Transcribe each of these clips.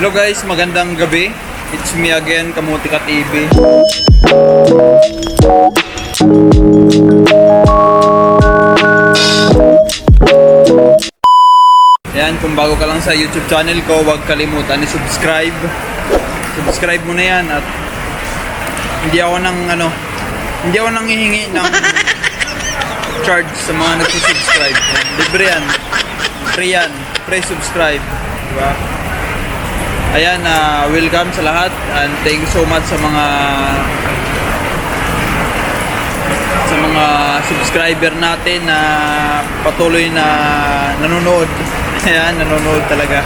Hello guys, magandang gabi. It's me again, Kamuti Ka TV. Yan, kung bago ka lang sa YouTube channel ko, huwag kalimutan i-subscribe. Subscribe mo na yan at hindi ako nang ano, hindi ako nang hihingi ng charge sa mga nagsusubscribe. Libre yan. Free yan. Free subscribe. Diba? Ayan, ah, welcome sa lahat and thank you so much sa mga sa mga subscriber natin na patuloy na nanonood. Ayan, nanonood talaga.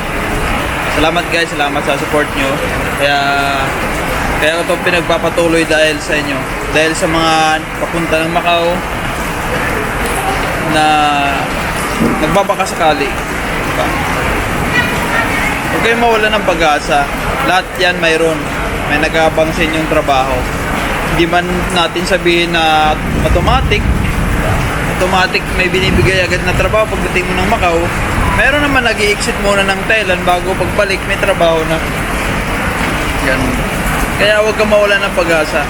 Salamat guys, salamat sa support nyo. Kaya kaya ko to pinagpapatuloy dahil sa inyo. Dahil sa mga papunta ng Macau na nagbabakasakali. Diba? Kayong mawala ng pag-asa. Lahat yan mayroon. May nag-aabang sa inyong trabaho. Hindi man natin sabihin na automatic. Automatic may binibigay agad na trabaho pagdating mo ng Macau. Meron naman nag exit muna ng Thailand bago pagbalik may trabaho na. Ganun. Kaya huwag kang mawala ng pag-asa.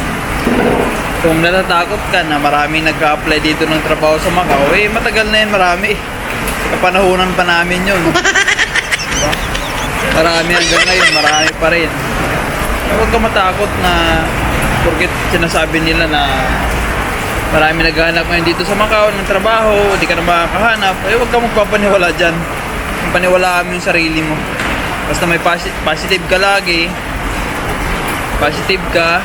Kung natatakot ka na maraming nag-apply dito ng trabaho sa Macau, eh matagal na yan marami. Kapanahunan pa namin yun. Marami hanggang ngayon, marami pa rin. Huwag ka matakot na porket sinasabi nila na marami naghahanap ngayon dito sa Macau ng trabaho, hindi ka na makakahanap, eh huwag ka magpapaniwala dyan. Paniwalaan mo yung sarili mo. Basta may posi- positive ka lagi, positive ka,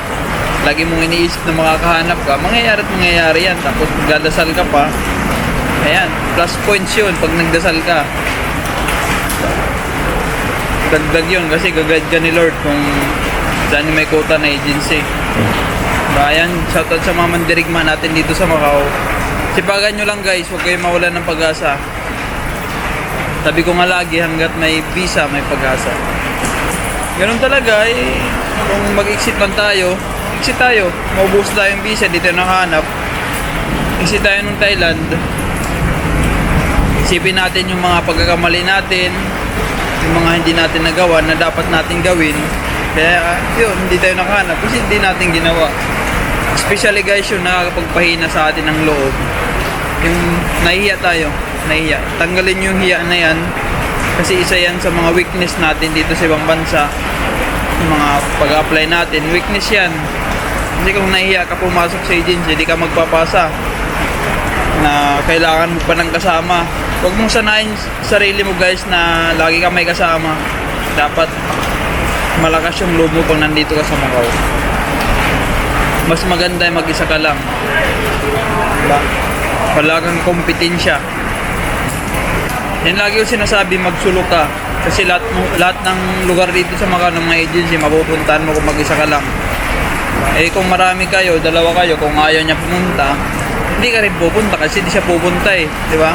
lagi mong iniisip na makakahanap ka, mangyayari at mangyayari yan. Tapos magdadasal ka pa, ayan, plus points yun pag nagdasal ka. Dagdag yun kasi gagad ka ni Lord kung saan may quota na agency. Bayan, shoutout sa mga mandirigma natin dito sa Macau. Sipagan nyo lang guys, huwag kayong mawalan ng pag-asa. Sabi ko nga lagi, hanggat may visa, may pag-asa. Ganun talaga, eh, kung mag-exit man tayo, exit tayo. Maubos tayo yung visa, dito nakahanap. Exit tayo ng Thailand. Isipin natin yung mga pagkakamali natin, yung mga hindi natin nagawa na dapat natin gawin. Kaya ah, yun, hindi tayo nakahanap kasi hindi natin ginawa. Especially guys, yung nakakapagpahina sa atin ng loob. Yung nahihiya tayo, nahihiya. Tanggalin yung hiya na yan kasi isa yan sa mga weakness natin dito sa ibang bansa. Yung mga pag-apply natin, weakness yan. Hindi kung nahihiya ka pumasok sa agency, hindi ka magpapasa na kailangan mo pa ng kasama. Huwag mong sanayin sarili mo guys na lagi ka may kasama. Dapat malakas yung loob mo pag nandito ka sa Macau. Mas maganda yung mag-isa ka lang. Diba? Wala kang kompetensya. Yan lagi yung sinasabi, magsulok ka. Kasi lahat, lahat ng lugar dito sa Macau ng mga agency, mapupuntahan mo kung mag-isa ka lang. Eh kung marami kayo, dalawa kayo, kung ayaw niya pumunta, hindi ka rin pupunta kasi hindi siya pupunta eh, di ba?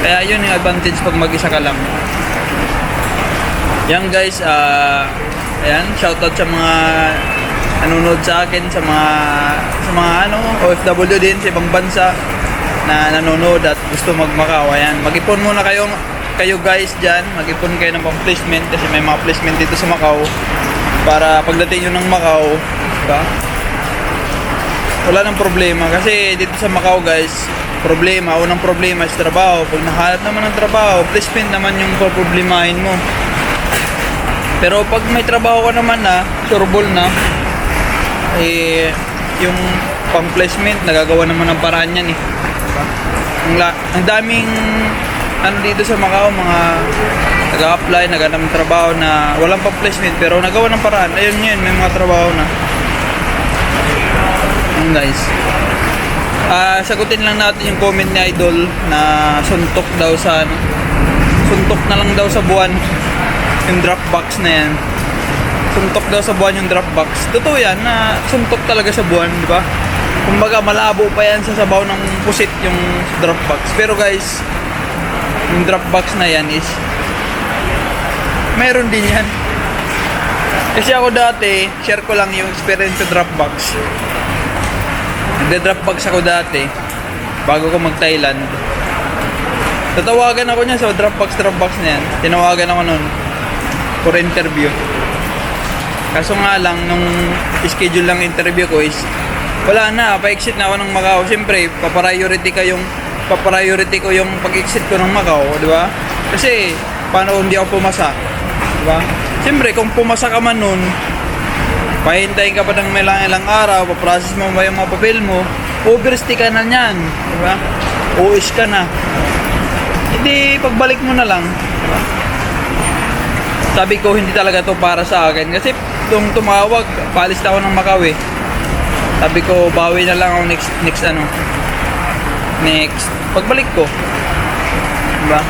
Kaya yun yung advantage pag mag-isa ka lang. Yan guys, ah ayan, shoutout sa mga nanonood sa akin, sa mga sa mga ano, OFW din sa ibang bansa na nanonood at gusto magmakaw. Ayan, mag-ipon muna kayo kayo guys dyan, mag-ipon kayo ng pang placement kasi may mga placement dito sa Macau para pagdating nyo ng Macau, diba? Wala nang problema. Kasi dito sa Macau guys problema, unang problema is trabaho. Pag nakahanap naman ng trabaho placement naman yung problemahin mo. Pero pag may trabaho ka naman na sureball na eh yung pang placement nagagawa naman ng paraan yan eh. Ang, la- ang daming ano dito sa Macau mga nag-apply, naghanap ng trabaho na walang pang placement pero nagawa ng paraan. Ayun yun, may mga trabaho na Yun guys. Ah, sagutin lang natin yung comment ni Idol na suntok daw sa ano, suntok na lang daw sa buwan yung Dropbox na yan. Suntok daw sa buwan yung Dropbox. Totoo yan na suntok talaga sa buwan, di ba? Kumbaga malabo pa yan sa sabaw ng pusit yung Dropbox. Pero guys, yung Dropbox na yan is meron din yan. Kasi ako dati, share ko lang yung experience sa Dropbox. Nagda-dropbox ako dati bago ko mag-Thailand. Tatawagan ako niya sa Dropbox Dropbox na yan. Tinawagan ako noon. for interview. Kaso nga lang, nung schedule lang interview ko is, wala na, pa-exit na ako ng Macau. Siyempre, papriority ka yung, papriority ko yung pag-exit ko ng Macau, di ba? Kasi, paano hindi ako pumasa? Di ba? Siyempre, kung pumasa ka man nun, pahintayin ka pa ng may lang ilang araw, paprocess mo ba yung mga papel mo, overstay ka na niyan, di ba? OS ka na. Hindi, pagbalik mo na lang, di ba? Sabi ko, hindi talaga to para sa akin. Kasi, nung tumawag, palis na ako ng Macau. Sabi ko, bawi na lang ako next, next ano, next, pagbalik ko. Diba?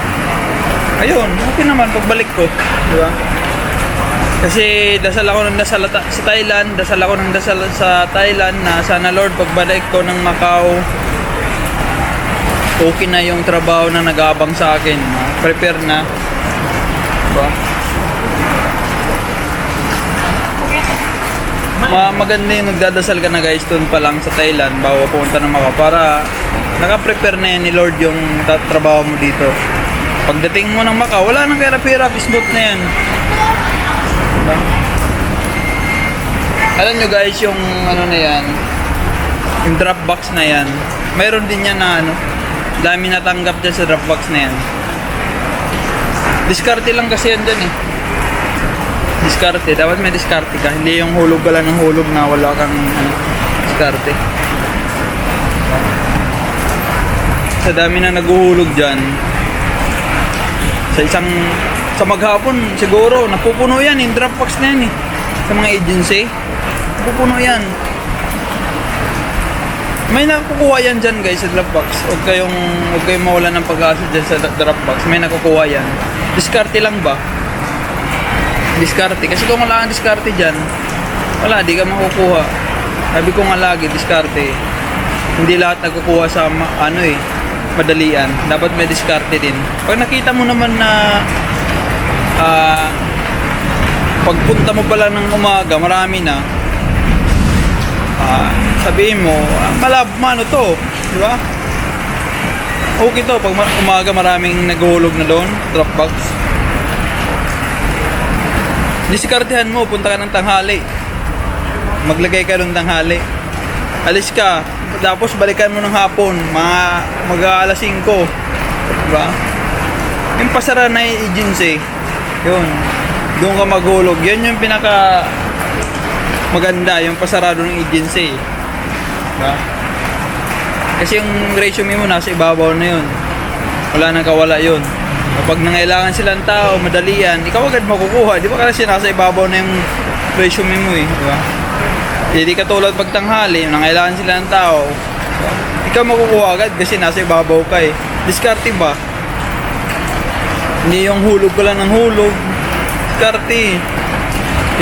Ayun, okay naman pagbalik ko. Diba? Kasi dasal ako ng dasal sa Thailand, dasal ako ng dasal sa Thailand na sana Lord pagbalik ko ng Macau, okay na yung trabaho na nag-aabang sa akin. Prepare na. Diba? Ma maganda yung nagdadasal ka na guys doon pa lang sa Thailand bago pumunta ng Macau para naka-prepare na yan ni Lord yung trabaho mo dito. Pagdating mo ng Macau, wala nang kahirap-hirap, smooth na yan. Diba? Alam nyo guys, yung ano na yan, yung Dropbox na yan, mayroon din yan na ano, dami natanggap dyan sa Dropbox na yan. Diskarte lang kasi yan dyan eh. Diskarte, dapat may diskarte ka. Hindi yung hulog ka lang ng hulog na wala kang ano, diskarte. Sa dami na naguhulog dyan, sa isang, sa maghapon, siguro, napupuno yan, yung Dropbox na yan eh. Sa mga agency, napupuno yan. May nakukuha yan dyan guys sa Dropbox. Huwag kayong, huwag kayong mawala ng pag-asa dyan sa Dropbox. May nakukuha yan. Diskarte lang ba? Diskarte. Kasi kung wala kang diskarte dyan, wala, di ka makukuha. Sabi ko nga lagi, diskarte. Hindi lahat nagkukuha sa ano eh, madalian. Dapat may diskarte din. Pag nakita mo naman na ah pagpunta mo pala ng umaga, marami na, ah, sabihin mo, ah, malab, ano to, di ba? Okay to, pag ma- umaga maraming naghulog na doon, Dropbox. Diskartehan mo, punta ka ng tanghali. Maglagay ka ng tanghali. Alis ka, tapos balikan mo ng hapon, mga mag alas 5. Diba? Yung pasara na agency, yun. Doon ka maghulog. Yan yung pinaka maganda, yung pasarado ng agency. Diba? Kasi yung resume mo nasa ibabaw na yun. Wala nang kawala yun. Kapag nangailangan silang tao, madalian, ikaw agad makukuha. Di ba kasi nasa ibabaw na yung resume mo eh. Di ba? Hindi katulad pag tanghali, nangailangan sila ng tao. diba? Ikaw makukuha agad kasi nasa ibabaw ka eh. Diskarte ba? Hindi yung hulog ko lang ng hulog. Diskarte.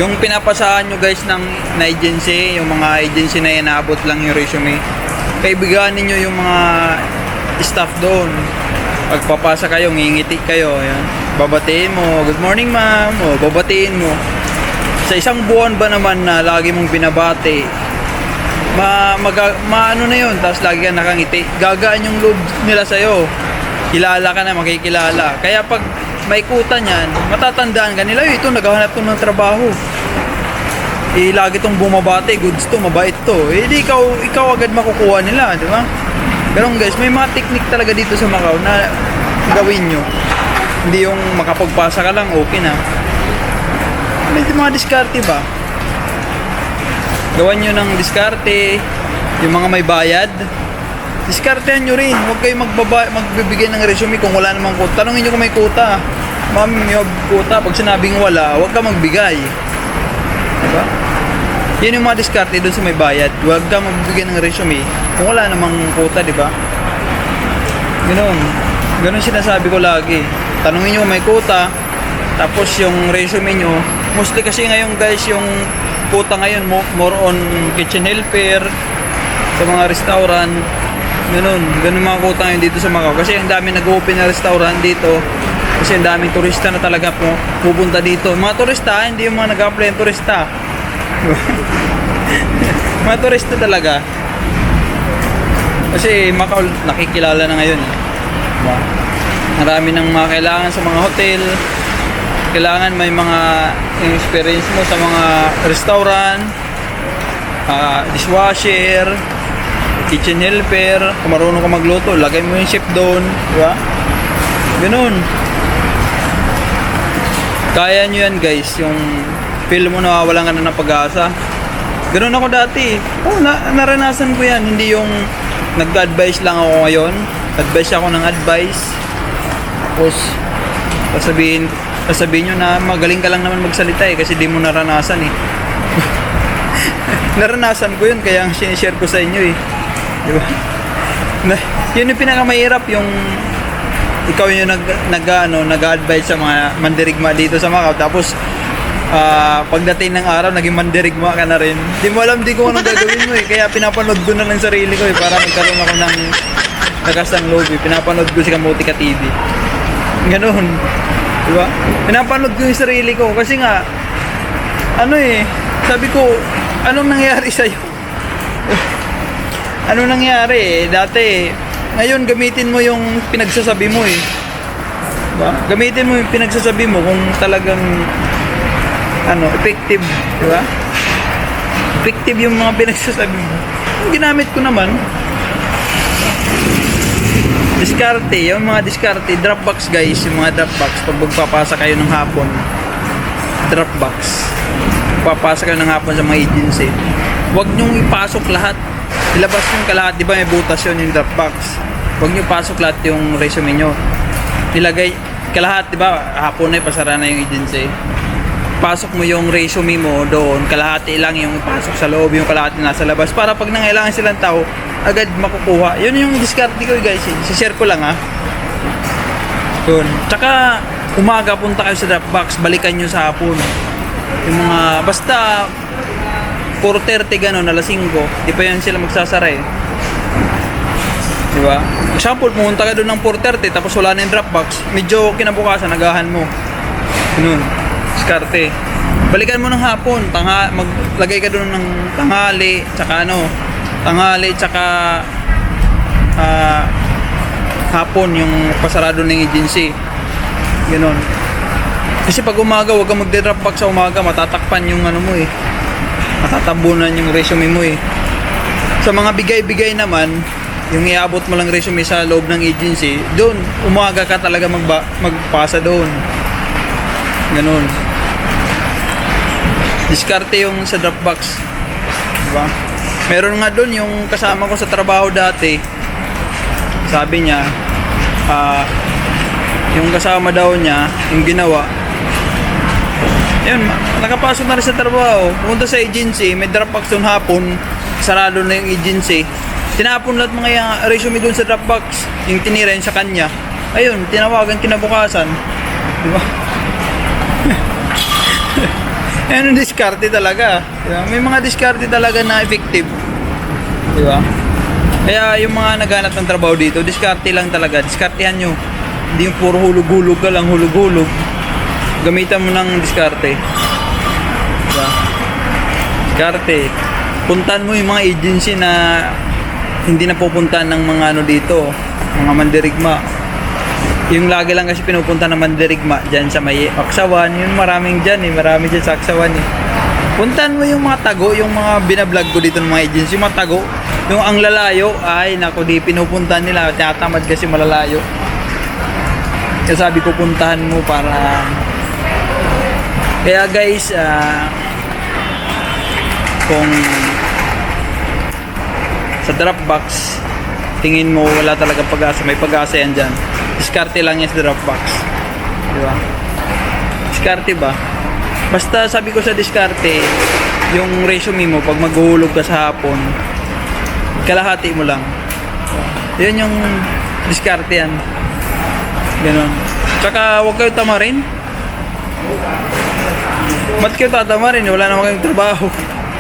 Yung pinapasahan nyo guys ng na agency, yung mga agency na inaabot lang yung resume. Kaibigan ninyo yung mga staff doon. Pagpapasa kayo, ngingiti kayo. Ayan. Babatiin mo, good morning ma'am. O, babatiin mo. Sa isang buwan ba naman na lagi mong binabati, ma, maga, maano na yun, tapos lagi ka nakangiti. Gagaan yung loob nila sa'yo. Kilala ka na, makikilala. Kaya pag may kuta niyan, matatandaan ka nila, "Uy, ito, naghahanap to ng trabaho. Eh, lagi tong bumabate, goods to, mabait to. Eh, di ikaw, ikaw agad makukuha nila, di ba? Pero guys, may mga technique talaga dito sa Macau na gawin nyo. Hindi yung makapagpasa ka lang, okay na. May mga diskarte ba? Gawan nyo ng diskarte, yung mga may bayad. Diskartehan nyo rin. Huwag kayo magbaba, magbibigay ng resume kung wala namang kuta. Tanungin nyo kung may kuta. Ma'am, may kuta. Pag sinabing wala, huwag ka magbigay. Diba? Yan yung mga diskarte doon sa may bayad. Huwag ka magbigay ng resume kung wala namang kuta, di ba? Ganun. Ganun sinasabi ko lagi. Tanungin nyo kung may kuta. Tapos yung resume nyo. Mostly kasi ngayon guys, yung kuta ngayon mo- more on kitchen helper sa mga restaurant. Ganun. Ganun mga kuta ngayon dito sa Macau. Kasi ang dami nag-open na restaurant dito. Kasi ang daming turista na talaga po pupunta dito. Mga turista, hindi yung mga nag-apply ng turista. mga turista talaga. Kasi Macau nakikilala na ngayon. Diba? Marami nang mga kailangan sa mga hotel. kailangan may mga experience mo sa mga restaurant, ah, dishwasher, kitchen helper, kung marunong ka magluto, lagay mo yung chef doon, di ba? Ganun. Kaya nyo yan guys, yung feel mo na walang ka na ng pag-asa. Ganun ako dati. Oh, na, naranasan ko yan. Hindi yung nag-advise lang ako ngayon. Advice ako ng advice. Tapos, sasabihin, sasabihin nyo na magaling ka lang naman magsalita eh kasi di mo naranasan eh. naranasan ko yun kaya sinishare ko sa inyo eh. Di ba? Yun yung pinakamahirap yung ikaw yung nag, nag, ano, nag-advise sa mga mandirigma dito sa Macau. Tapos, ah, pagdating ng araw, naging mandirigma ka na rin. Di mo alam, di ko anong gagawin mo eh. Kaya pinapanood ko na lang sarili ko eh. Para magkaroon ako ng nakasang loob eh. Pinapanood ko si Kamuti Ka TV. Ganun. Di ba? Pinapanood ko yung sarili ko. Kasi nga, ano eh, sabi ko, anong nangyari sa'yo? Ano nangyari eh? Dati, ngayon gamitin mo yung pinagsasabi mo eh. Diba? Gamitin mo yung pinagsasabi mo kung talagang ano, effective, di ba? Effective yung mga pinagsasabi mo. Yung ginamit ko naman, diskarte, yung mga diskarte, dropbox guys, yung mga dropbox, pag magpapasa kayo ng hapon, dropbox, papasa kayo ng hapon sa mga agency, huwag nyong ipasok lahat. Ilabas yung kalahat, di ba may butas yun yung dropbox. Huwag nyo pasok lahat yung resume nyo. Ilagay, kalahat, di ba, hapon na pasara na yung agency. Pasok mo yung resume mo doon, kalahati lang yung pasok sa loob, yung kalahati nasa labas. Para pag nangailangan silang tao, agad makukuha. Yun yung diskarte ko guys. Si-share ko lang ha. Yun. Tsaka, umaga punta kayo sa Dropbox, balikan nyo sa hapon. Yung mga, basta, 4.30 gano'n, alas 5, di pa yan sila magsasara eh. Di ba? Example, pumunta ka doon ng 4.30 tapos wala na yung Dropbox, medyo kinabukasan, nagahan mo. Ganun. Diskarte. Balikan mo ng hapon, tangha, maglagay ka doon ng tanghali, tsaka ano, tanghali, tsaka ah, hapon yung pasarado ng agency. Ganun. Kasi pag umaga, huwag kang magde-dropbox sa umaga, matatakpan yung ano mo eh. Matatabunan yung resume mo eh. Sa mga bigay-bigay naman, yung iabot mo lang resume sa loob ng agency, doon, umaga ka talaga magba, magpasa doon. Ganun. Diskarte yung sa Dropbox. Diba? Meron nga doon yung kasama ko sa trabaho dati. Sabi niya, ah, yung kasama daw niya, yung ginawa, yun, nakapasok na rin sa trabaho. Pumunta sa agency, may Dropbox doon hapon, sarado na yung agency. Tinapon lahat mga yung resume doon sa Dropbox, yung tinira yun sa kanya. Ayun, tinawagan kinabukasan. Di ba? Ayun, diskarte talaga. Di ba? May mga diskarte talaga na effective. Di ba? Kaya yung mga naghanap ng trabaho dito, diskarte lang talaga. Diskartehan nyo. Hindi yung puro hulog-hulog ka lang, hulog-hulog. Gamitan mo ng diskarte. Diba? Diskarte. Puntan mo yung mga agency na hindi na pupuntahan ng mga ano dito, mga mandirigma. Yung lagi lang kasi pinupunta ng mandirigma dyan sa may Aksawan, yun maraming dyan eh, marami dyan sa Aksawan eh. Puntan mo yung mga tago, yung mga binablog ko dito ng mga agency, mga tago, yung ang lalayo, ay nako di pinupuntahan nila, tinatamad kasi malalayo. Kaya sabi ko puntahan mo para kaya guys, ah, kung sa Dropbox, tingin mo wala talaga pag-asa, may pag-asa yan dyan. Diskarte lang yan sa Dropbox. Di ba? Diskarte ba? Basta sabi ko sa diskarte, yung resume mo, pag maghuhulog ka sa hapon, kalahati mo lang. Yun yung diskarte yan. Ganon. Tsaka huwag kayo tamarin. Ba't kayo tatamarin? Wala naman kayong trabaho.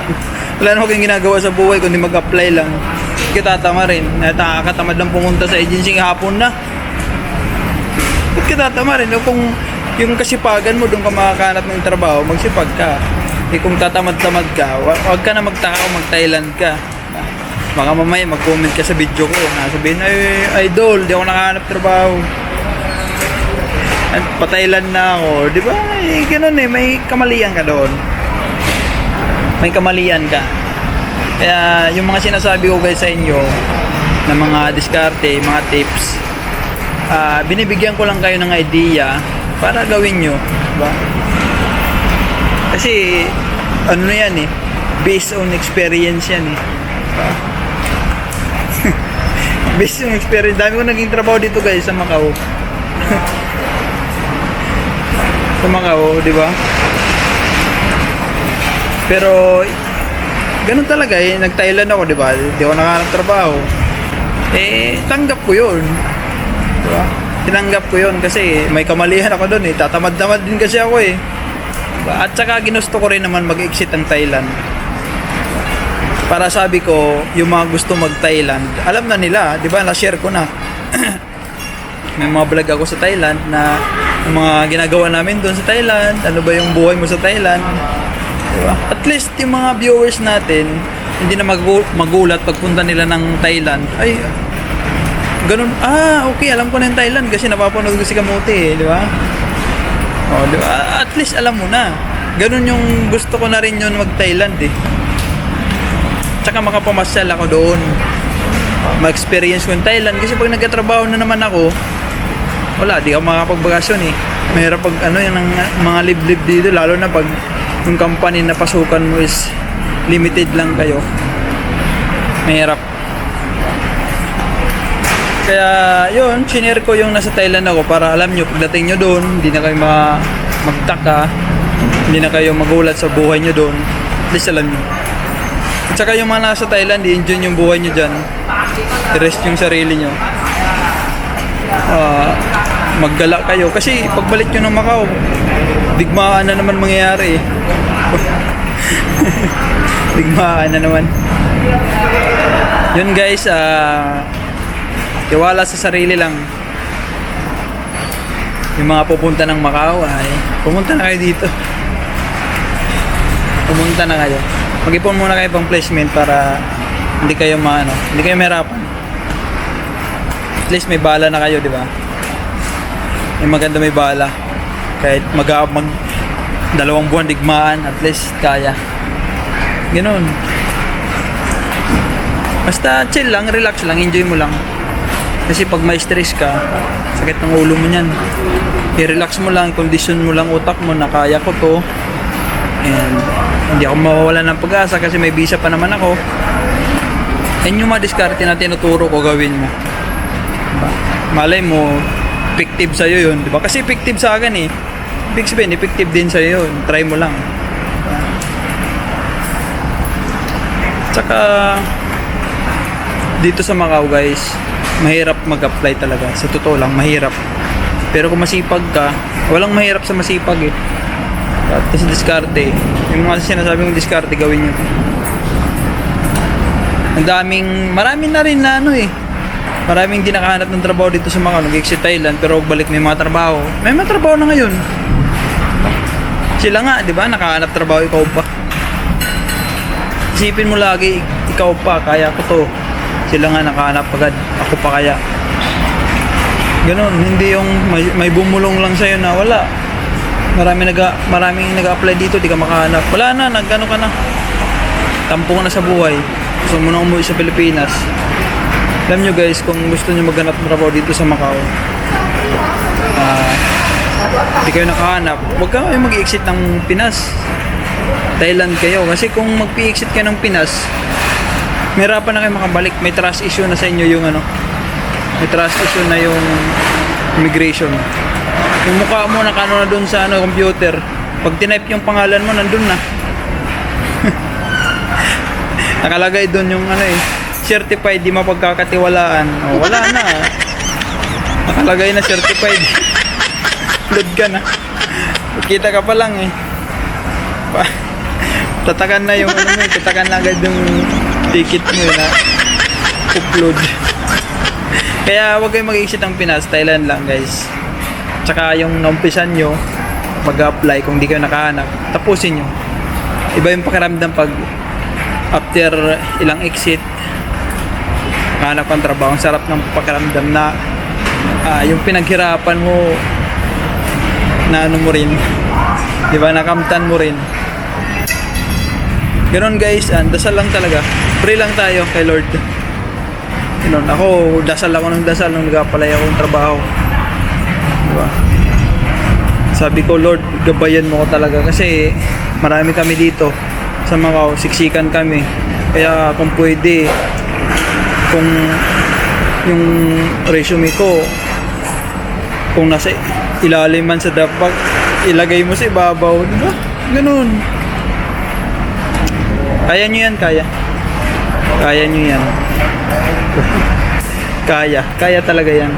Wala naman kayong ginagawa sa buhay kundi mag-apply lang. Ba't kayo tatamarin? Nakakatamad lang pumunta sa agency hapon na. Ba't kayo tatamarin? O kung yung kasipagan mo doon ka makakahanap ng trabaho, magsipag ka. Eh kung tatamad-tamad ka, wa- wag ka na magtaka o mag-Thailand ka. Baka mamaya mag-comment ka sa video ko. Nasabihin, ay, idol, di ako nakahanap trabaho. At patailan na ako, di ba? Eh, ganun eh, may kamalian ka doon. May kamalian ka. Kaya yung mga sinasabi ko guys sa inyo, na mga diskarte, mga tips, ah binibigyan ko lang kayo ng idea para gawin nyo. Diba? Kasi, ano na yan eh, based on experience yan eh. Diba? based on experience, dami ko naging trabaho dito guys sa Macau. Macau, di ba? Pero, ganun talaga eh, nag-Thailand ako, di ba? Di ako nakahanap trabaho. Eh, tanggap ko yun. Di ba? Tinanggap ko yun kasi may kamalihan ako doon eh. Tatamad-tamad din kasi ako eh. Diba? At saka ginusto ko rin naman mag-exit ang Thailand. Para sabi ko, yung mga gusto mag-Thailand, alam na nila, di ba? Na-share ko na. May mga vlog ako sa Thailand na yung mga ginagawa namin doon sa Thailand, ano ba yung buhay mo sa Thailand. Di ba? At least yung mga viewers natin, hindi na magu- magulat pagpunta nila ng Thailand. Ay, ganun. Ah, okay, alam ko na yung Thailand kasi napapanood ko si Kamuti eh, di ba? Oh, di ba? At least alam mo na. Ganun yung gusto ko na rin yun mag-Thailand eh. Tsaka makapamasyal ako doon. Ma-experience ko yung Thailand. Kasi pag nagkatrabaho na naman ako, wala, di ako makapagbakasyon eh. Mahirap pag ano yung mga liblib dito, lalo na pag yung company na pasukan mo is limited lang kayo. Mahirap. Kaya yun, shinare ko yung nasa Thailand ako para alam nyo, pagdating nyo doon, hindi na kayo mga magtaka, hindi na kayo magulat sa buhay nyo doon. At least alam nyo. At saka yung mga nasa Thailand, i-enjoy yung buhay nyo dyan. I-rest yung sarili nyo. Ah, maggala kayo. Kasi pagbalik nyo ng Macau, digmaan na naman mangyayari eh. digmaan na naman. Yun guys, ah... tiwala sa sarili lang. Yung mga pupunta ng Macau ay pumunta na kayo dito. Pumunta na kayo. Mag-ipon muna kayo pang placement para hindi kayo maano, hindi kayo mahirapan. At least may bala na kayo, di ba? May maganda may bala. Kahit mag, mag dalawang buwan digmaan, at least kaya. Ganun. Basta chill lang, relax lang, enjoy mo lang. Kasi pag may stress ka, sakit ng ulo mo niyan. I-relax mo lang, condition mo lang utak mo na kaya ko to. And hindi ako mawawala ng pag-asa kasi may visa pa naman ako. And yung mga diskarte na tinuturo ko gawin mo. Diba? Malay mo, effective sa'yo yun. Diba? Kasi effective sa akin eh. Ibig sabihin, effective din sa'yo yun. Try mo lang. Diba? Tsaka, dito sa Macau guys, mahirap mag-apply talaga. Sa totoo lang, mahirap. Pero kung masipag ka, walang mahirap sa masipag eh. Sa diskarte, yung mga sinasabi kong diskarte, gawin nyo. Ang daming, marami na rin na ano eh. Maraming di nakahanap ng trabaho dito sa mga nag-exit Thailand pero balik may mga trabaho. May mga trabaho na ngayon. Sila nga, di ba? Nakahanap trabaho ikaw pa. Isipin mo lagi, ikaw pa, kaya ko to. Sila nga nakahanap agad, ako pa kaya. Ganon, hindi yung may, may bumulong lang sa'yo na wala. Marami naga, maraming nag-apply dito, di ka makahanap. Wala na, nagano ka na. Tampo ka na sa buhay. Gusto mo na umuwi sa Pilipinas. Alam nyo guys, kung gusto nyo maghanap ng trabaho dito sa Macau, ah, hindi kayo nakahanap, huwag ka kayo mag-exit ng Pinas. Thailand kayo. Kasi kung mag-exit ka ng Pinas, mahirapan na kayo makabalik. May trust issue na sa inyo yung ano. May trust issue na yung immigration. Yung mukha mo nakano na dun sa ano, computer. Pag tinype yung pangalan mo, nandun na. Nakalagay dun yung ano eh, certified, di mapagkakatiwalaan. O, wala na. Nakalagay na certified. Load ka na. Kita ka pa lang eh. Pa tatakan na yung ano mo, eh, tatakan na agad yung ticket mo eh, na upload. Kaya wag kayong mag-exit ng Pinas, Thailand lang guys. Tsaka yung naumpisan nyo, mag-apply kung di kayo nakahanap, tapusin nyo. Iba yung pakiramdam pag after ilang exit, hanap ang trabaho. Ang sarap ng pakiramdam na ah, yung pinaghirapan mo na ano mo rin. Di ba? Nakamtan mo rin. Ganon guys, ah, dasal lang talaga. Pray lang tayo kay Lord. Ganon. Ako, dasal ako ng dasal nung nag-apply ako ng trabaho. Di ba? Sabi ko, Lord, gabayan mo ko talaga kasi marami kami dito sa Macau, siksikan kami. Kaya kung pwede, kung yung resume ko, kung nasa ilalim man sa dapak, ilagay mo sa ibabaw, di ba? Ganun. Kaya nyo yan, kaya. Kaya nyo yan. kaya. Kaya talaga yan.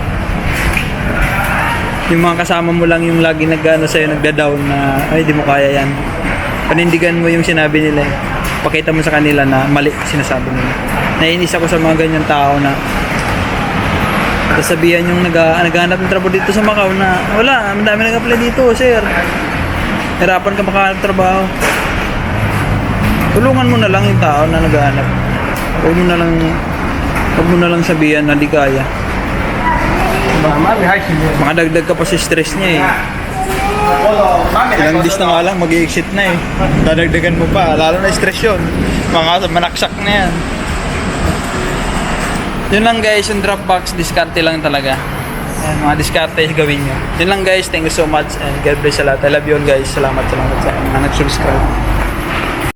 Yung mga kasama mo lang yung lagi nag-ano sa'yo, nagda-down na, ay, di mo kaya yan. Panindigan mo yung sinabi nila eh. Pakita mo sa kanila na mali sinasabi nila. Naiinis ako sa mga ganyan tao na sasabihan yung nag naghahanap ng trabaho dito sa Macau na wala, ang dami nag-apply dito, sir. Hirapan ka makahanap trabaho. Tulungan mo na lang yung tao na naghahanap. Huwag mo na lang huwag mo na lang sabihan na di kaya. Mga dagdag ka pa sa stress niya eh. Ilang dis na nga lang, mag-exit na eh. Dadagdagan mo pa, lalo na stress yun. Mga manaksak na yan. Yun lang guys, yung Dropbox, diskarte lang talaga. Ayan, mga diskarte gawin nyo. Yun lang guys, thank you so much and God bless sa lahat. I love you guys. Salamat, salamat sa mga nag-subscribe.